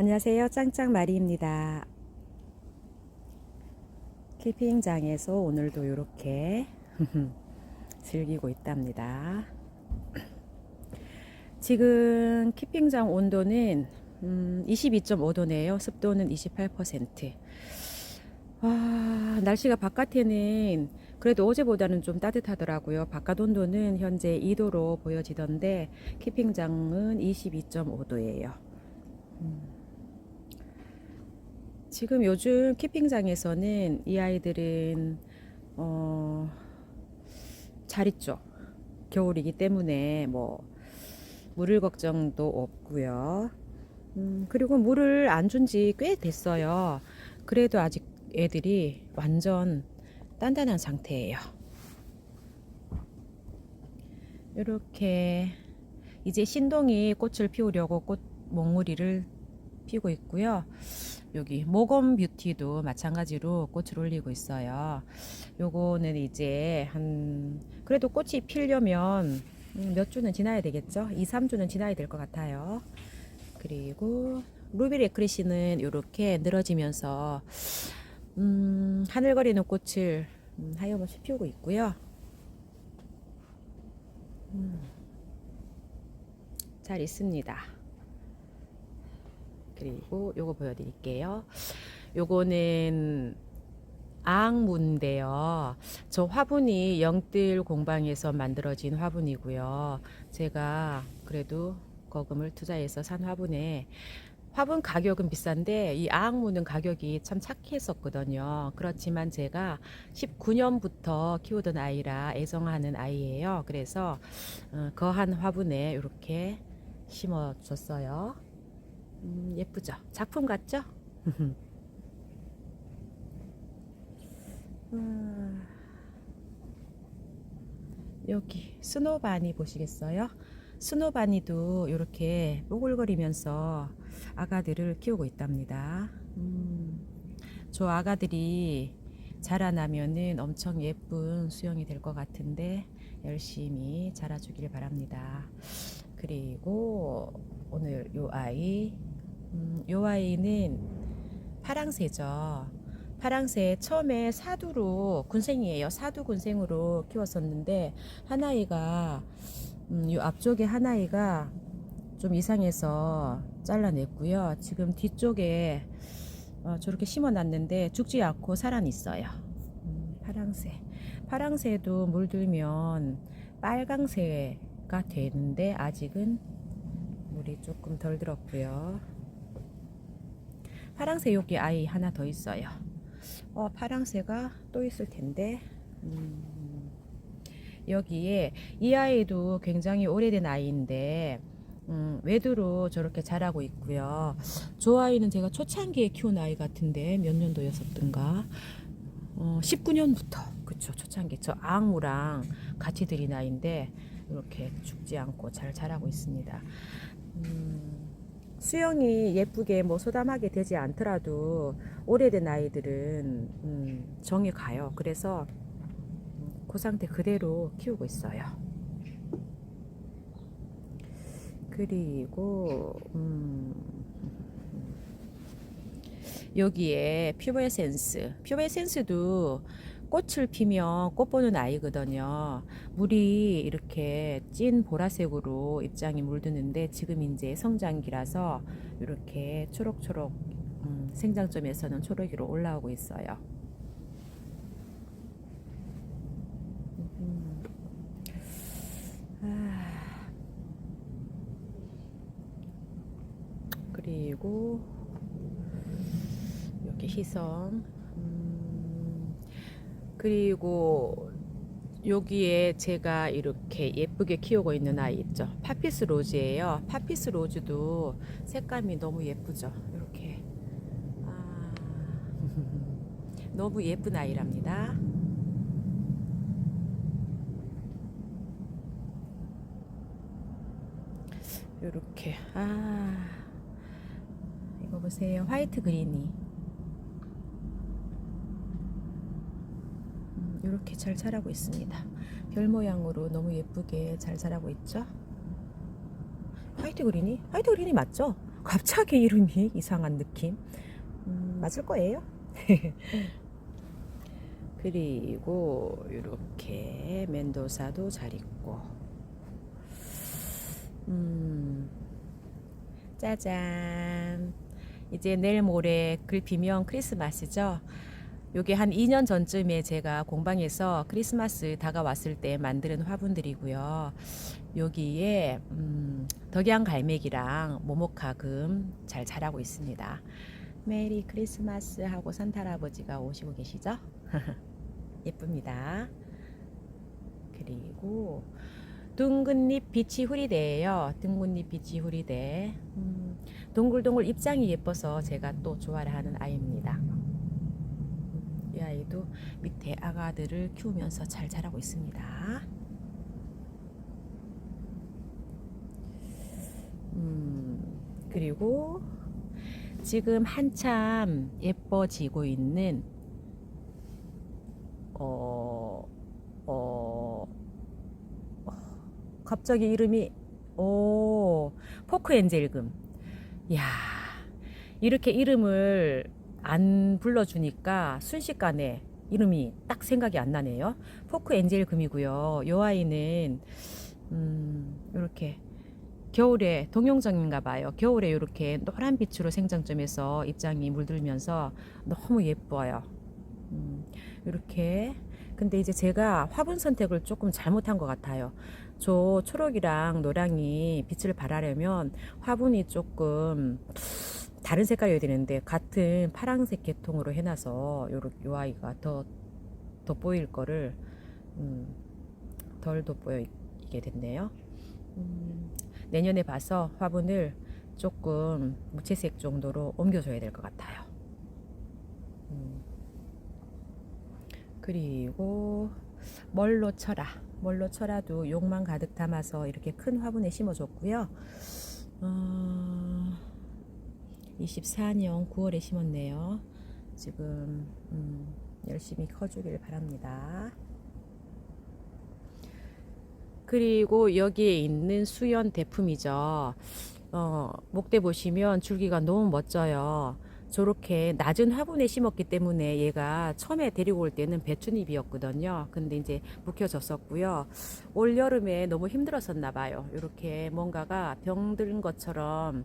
안녕하세요. 짱짱마리입니다. 캠핑장에서 오늘도 이렇게 즐기고 있답니다. 지금 캠핑장 온도는 음, 22.5도네요. 습도는 28%. 와, 날씨가 바깥에는 그래도 어제보다는 좀 따뜻하더라고요. 바깥 온도는 현재 2도로 보여지던데 캠핑장은 22.5도예요. 지금 요즘 캠핑장에서는 이 아이들은 어, 잘 있죠. 겨울이기 때문에 뭐 물을 걱정도 없고요. 음, 그리고 물을 안 준 지 꽤 됐어요. 그래도 아직 애들이 완전 단단한 상태예요. 이렇게 이제 신동이 꽃을 피우려고 꽃 몽우리를 피우고 있고요. 여기 모검 뷰티도 마찬가지로 꽃을 올리고 있어요. 요거는 이제 한 그래도 꽃이 피려면 음, 몇 주는 지나야 되겠죠? 2, 3주는 지나야 될 것 같아요. 그리고 루비 레크리시는 이렇게 늘어지면서 음, 하늘거리는 꽃을 음, 하염없이 피우고 있고요. 음, 잘 있습니다. 그리고 요거 보여드릴게요. 요거는 앙무인데요. 저 화분이 영뜰 공방에서 만들어진 화분이고요. 제가 그래도 거금을 투자해서 산 화분에 화분 가격은 비싼데 이 아앙무는 가격이 참 착했었거든요. 그렇지만 제가 19년부터 키우던 아이라 애정하는 아이예요. 그래서 어, 거한 화분에 이렇게 심어줬어요. 음, 예쁘죠? 작품 같죠? 음, 여기 스노바니 보시겠어요? 스노바니도 이렇게 뽀글거리면서 아가들을 키우고 있답니다. 음, 저 아가들이 자라나면은 엄청 예쁜 수영이 될 것 같은데 열심히 자라주길 바랍니다. 그리고 오늘 요 아이, 음, 요 아이는 파랑새죠. 파랑새 처음에 사두로 군생이에요. 사두 군생으로 키웠었는데 하나이가 음, 요 앞쪽에 하나이가 좀 이상해서 잘라냈고요. 지금 뒤쪽에 어, 저렇게 심어놨는데 죽지 않고 살아 있어요. 음, 파랑새. 파랑새도 물들면 빨강새가 되는데 아직은 물이 조금 덜 들었고요. 파랑새 여기 아이 하나 더 있어요. 어, 파랑새가 또 있을 텐데. 음, 여기에 이 아이도 굉장히 오래된 아이인데 음, 외두로 저렇게 자라고 있고요. 저 아이는 제가 초창기에 키운 아이 같은데 몇 년도였었던가 어, 19년부터 그쵸 초창기 저 앙우랑 같이 들인 아이인데 이렇게 죽지 않고 잘 자라고 있습니다. 음, 수영이 예쁘게 뭐 소담하게 되지 않더라도 오래된 아이들은 음, 정이 가요. 그래서 그 상태 그대로 키우고 있어요. 그리고 음, 여기에 퓨버 에센스, 퓨버 에센스도 꽃을 피면 꽃 보는 아이거든요. 물이 이렇게 찐 보라색으로 입장이 물드는데 지금 이제 성장기라서 이렇게 초록초록 음, 생장점에서는 초록이로 올라오고 있어요. 음. 아. 그리고 여기 희성 음, 그리고 여기에 제가 이렇게 예쁘게 키우고 있는 아이 있죠? 파피스 로즈예요. 파피스 로즈도 색감이 너무 예쁘죠? 이렇게. 아, 너무 예쁜 아이랍니다. 이렇게. 아 이거 보세요. 화이트 그린이 이렇게 잘 자라고 있습니다 별 모양으로 너무 예쁘게 잘 자라고 있죠 화이트 그린이 화이트 그린이 맞죠 갑자기 이름이 이상한 느낌. 음, 맞을 거예요. 그리고 이렇게 멘도사도 잘 있고. 음, 짜잔. 이제 내일 모레 글피면 크리스마스죠. 요게 한 2년 전쯤에 제가 공방에서 크리스마스 다가왔을 때 만드는 화분들이고요. 여기에 음, 덕양 갈매기랑 모모카금 잘 자라고 있습니다. 메리 크리스마스 하고 산타 할아버지가 오시고 계시죠? 예쁩니다. 그리고 둥근잎 비치 후리대예요. 둥근잎 비치 후리대. 음, 동글동글 입장이 예뻐서 제가 또 좋아를 하는 아이입니다. 이 아이도 밑에 아가들을 키우면서 잘 자라고 있습니다. 음, 그리고 지금 한참 예뻐지고 있는 어, 어, 갑자기 이름이 오 포크 엔젤금. 야 이렇게 이름을 안 불러주니까 순식간에 이름이 딱 생각이 안 나네요. 포크 엔젤 금이고요. 요 아이는 음, 이렇게 겨울에 동용정인가 봐요. 겨울에 이렇게 노란 빛으로 생장점에서 입장이 물들면서 너무 예뻐요. 음, 이렇게 근데 이제 제가 화분 선택을 조금 잘못한 것 같아요. 저 초록이랑 노랑이 빛을 발하려면 화분이 조금 다른 색깔이어야 되는데 같은 파란색 계통으로 해놔서 요 아이가 더 돋보일 거를 음, 덜 돋보이게 됐네요. 음, 내년에 봐서 화분을 조금 무채색 정도로 옮겨줘야 될 것 같아요. 음, 그리고 멀로 철아 멀로 철아도 욕만 가득 담아서 이렇게 큰 화분에 심어줬고요. 어, 24년 9월에 심었네요. 지금 음, 열심히 커주길 바랍니다. 그리고 여기에 있는 수연 대품이죠. 어, 목대 보시면 줄기가 너무 멋져요. 저렇게 낮은 화분에 심었기 때문에 얘가 처음에 데리고 올 때는 배추잎이었거든요. 근데 이제 묵혀졌었고요. 올 여름에 너무 힘들었었나 봐요. 이렇게 뭔가가 병든 것처럼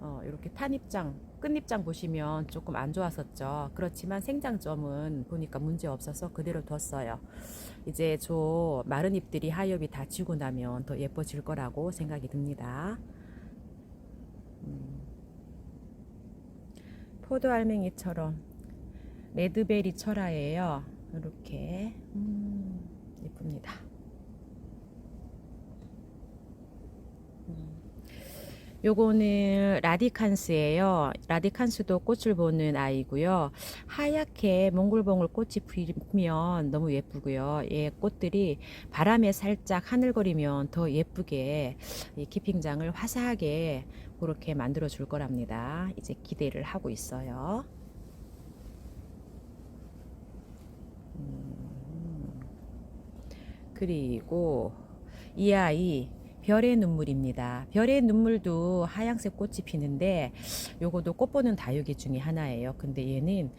어, 이렇게 탄입장, 끝입장 보시면 조금 안 좋았었죠. 그렇지만 생장점은 보니까 문제 없어서 그대로 뒀어요. 이제 저 마른 잎들이 하엽이 다 지고 나면 더 예뻐질 거라고 생각이 듭니다. 음. 포도 알맹이처럼 레드베리 철화예요. 이렇게 음, 예쁩니다. 음. 요거는 라디칸스예요. 라디칸스도 꽃을 보는 아이고요. 하얗게 몽골봉을 꽃이 피면 너무 예쁘고요. 얘 꽃들이 바람에 살짝 하늘거리면 더 예쁘게 이 키핑장을 화사하게 그렇게 만들어 줄 거랍니다. 이제 기대를 하고 있어요. 음, 그리고 이 아이 별의 눈물입니다. 별의 눈물도 하얀색 꽃이 피는데 요거도 꽃 보는 다육이 중에 하나예요. 근데 얘는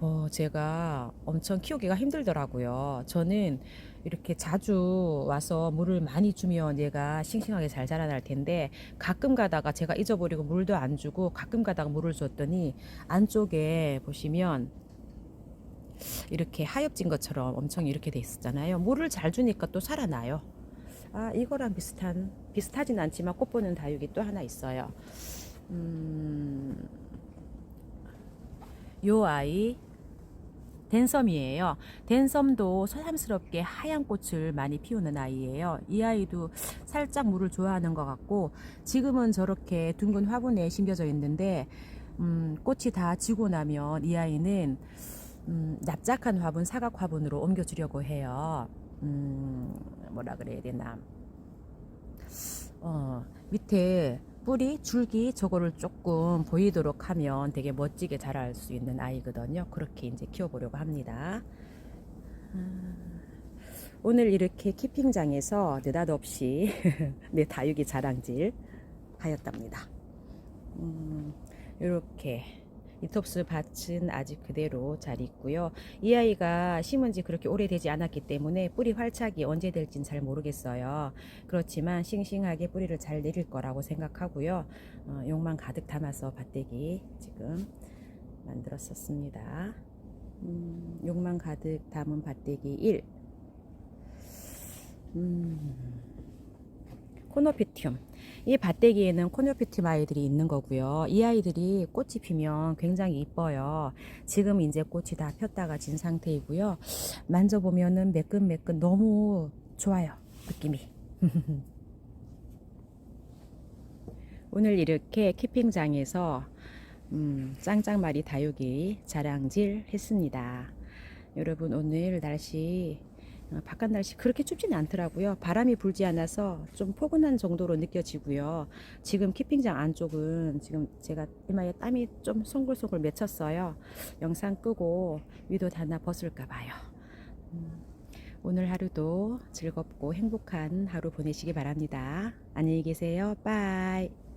어 제가 엄청 키우기가 힘들더라고요. 저는 이렇게 자주 와서 물을 많이 주면 얘가 싱싱하게 잘 자라날 텐데 가끔 가다가 제가 잊어버리고 물도 안 주고 가끔 가다가 물을 줬더니 안쪽에 보시면 이렇게 하엽진 것처럼 엄청 이렇게 돼 있었잖아요. 물을 잘 주니까 또 살아나요. 아 이거랑 비슷한 비슷하진 않지만 꽃 보는 다육이 또 하나 있어요. 음, 요 아이 댄섬이에요. 댄섬도 새삼스럽게 하얀 꽃을 많이 피우는 아이예요. 이 아이도 살짝 물을 좋아하는 것 같고 지금은 저렇게 둥근 화분에 심겨져 있는데 음, 꽃이 다 지고 나면 이 아이는 음, 납작한 화분, 사각 화분으로 옮겨주려고 해요. 음, 뭐라 그래야 되나. 어, 밑에 뿌리, 줄기 저거를 조금 보이도록 하면 되게 멋지게 자랄 수 있는 아이거든요. 그렇게 이제 키워보려고 합니다. 아, 오늘 이렇게 키핑장에서 느닷없이 내 다육이 자랑질 하였답니다. 음, 이렇게 이톱스 밭은 아직 그대로 잘 있고요. 이 아이가 심은 지 그렇게 오래되지 않았기 때문에 뿌리 활착이 언제 될진 잘 모르겠어요. 그렇지만 싱싱하게 뿌리를 잘 내릴 거라고 생각하고요. 어, 욕만 가득 담아서 밭대기 지금 만들었었습니다. 음, 욕만 가득 담은 밭대기 1. 음, 코노피튬. 이 밭대기에는 코노피튬 아이들이 있는 거고요. 이 아이들이 꽃이 피면 굉장히 이뻐요. 지금 이제 꽃이 다 폈다가 진 상태이고요. 만져보면은 매끈매끈 너무 좋아요. 느낌이. 오늘 이렇게 키핑장에서 음, 짱짱마리 다육이 자랑질 했습니다. 여러분 오늘 날씨 어, 바깥 날씨 그렇게 춥지는 않더라고요. 바람이 불지 않아서 좀 포근한 정도로 느껴지고요. 지금 키핑장 안쪽은 지금 제가 이마에 땀이 좀 송글송글 맺혔어요. 영상 끄고 위도 하나 벗을까 봐요. 음, 오늘 하루도 즐겁고 행복한 하루 보내시기 바랍니다. 안녕히 계세요. 빠이.